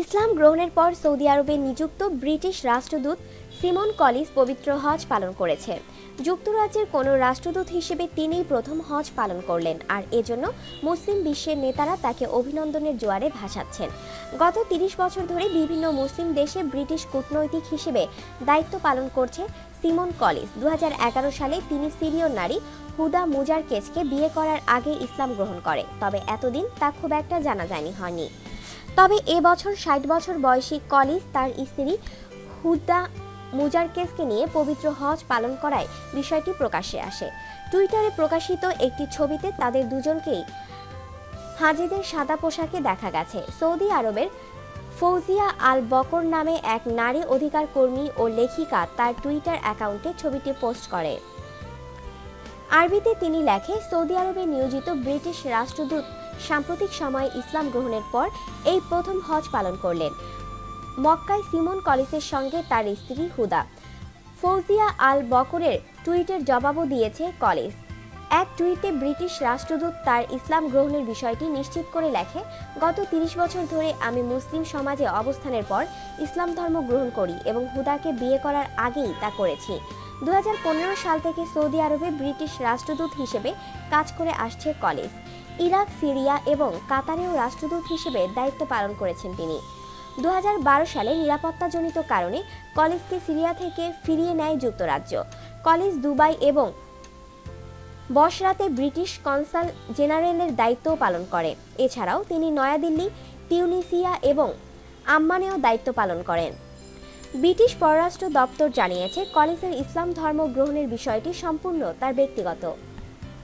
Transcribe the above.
ইসলাম গ্রহণের পর সৌদি আরবে নিযুক্ত ব্রিটিশ রাষ্ট্রদূত সিমন কলিস পবিত্র হজ পালন করেছে। যুক্তরাজ্যের কোনো রাষ্ট্রদূত হিসেবে তিনিই প্রথম হজ পালন করলেন, আর এজন্য মুসলিম বিশ্বের নেতারা তাকে অভিনন্দনের জোয়ারে ভাসাচ্ছেন। গত তিরিশ বছর ধরে বিভিন্ন মুসলিম দেশে ব্রিটিশ কূটনৈতিক হিসেবে দায়িত্ব পালন করছে সিমন কলিস। দু হাজার এগারো সালে তিনি সিরীয় নারী হুদা মুজার কেসকে বিয়ে করার আগে ইসলাম গ্রহণ করে, তবে এতদিন তা খুব একটা জানা যায়নি, হয়নি। তবে এবছর ষাট বছর বয়সী কলিস তার স্ত্রী হুদা মুজারকেসকে নিয়ে পবিত্র হজ পালন করায় বিষয়টি প্রকাশ্যে আসে। টুইটারে প্রকাশিত একটি ছবিতে তাদের দুজনকেই হাজিদের সাদা পোশাকে দেখা গেছে। সৌদি আরবের ফৌজিয়া আল বকর নামে এক নারী অধিকার কর্মী ও লেখিকা তার টুইটার অ্যাকাউন্টে ছবিটি পোস্ট করে। আরবিতে তিনি লেখে, সৌদি আরবে নিয়োজিত ব্রিটিশ রাষ্ট্রদূত সাম্প্রতিক সময়ে ইসলাম গ্রহণের পর এই প্রথম হজ পালন করলেন। মক্কায় সিমন কলিসের সঙ্গে তার স্ত্রী হুদা। ফৌজিয়া আল বকরের টুইটের জবাবও দিয়েছে কলিস। এক টুইটে ব্রিটিশ রাষ্ট্রদূত তার ইসলাম গ্রহণের বিষয়টি নিশ্চিত করে লেখে, গত তিরিশ বছর ধরে আমি মুসলিম সমাজে অবস্থানের পর ইসলাম ধর্ম গ্রহণ করি এবং হুদাকে বিয়ে করার আগেই তা করেছি। দু হাজার পনেরো সাল থেকে সৌদি আরবে ব্রিটিশ রাষ্ট্রদূত হিসেবে কাজ করে আসছে কলেজ ইরাক, সিরিয়া এবং কাতারেও রাষ্ট্রদূত হিসেবে দায়িত্ব পালন করেছেন তিনি। দু হাজার বারো সালে নিরাপত্তাজনিত কারণে কলেজকে সিরিয়া থেকে ফিরিয়ে নেয় যুক্তরাজ্য। কলেজ, দুবাই এবং বসরাতে ব্রিটিশ কনসাল জেনারেলের দায়িত্বও পালন করে। এছাড়াও তিনি নয়াদিল্লি তিউনিসিয়া এবং আম্মানেও দায়িত্ব পালন করেন। ব্রিটিশ পররাষ্ট্র দপ্তর জানিয়েছে, কলেজের ইসলাম ধর্ম গ্রহণের বিষয়টি সম্পূর্ণ তার ব্যক্তিগত।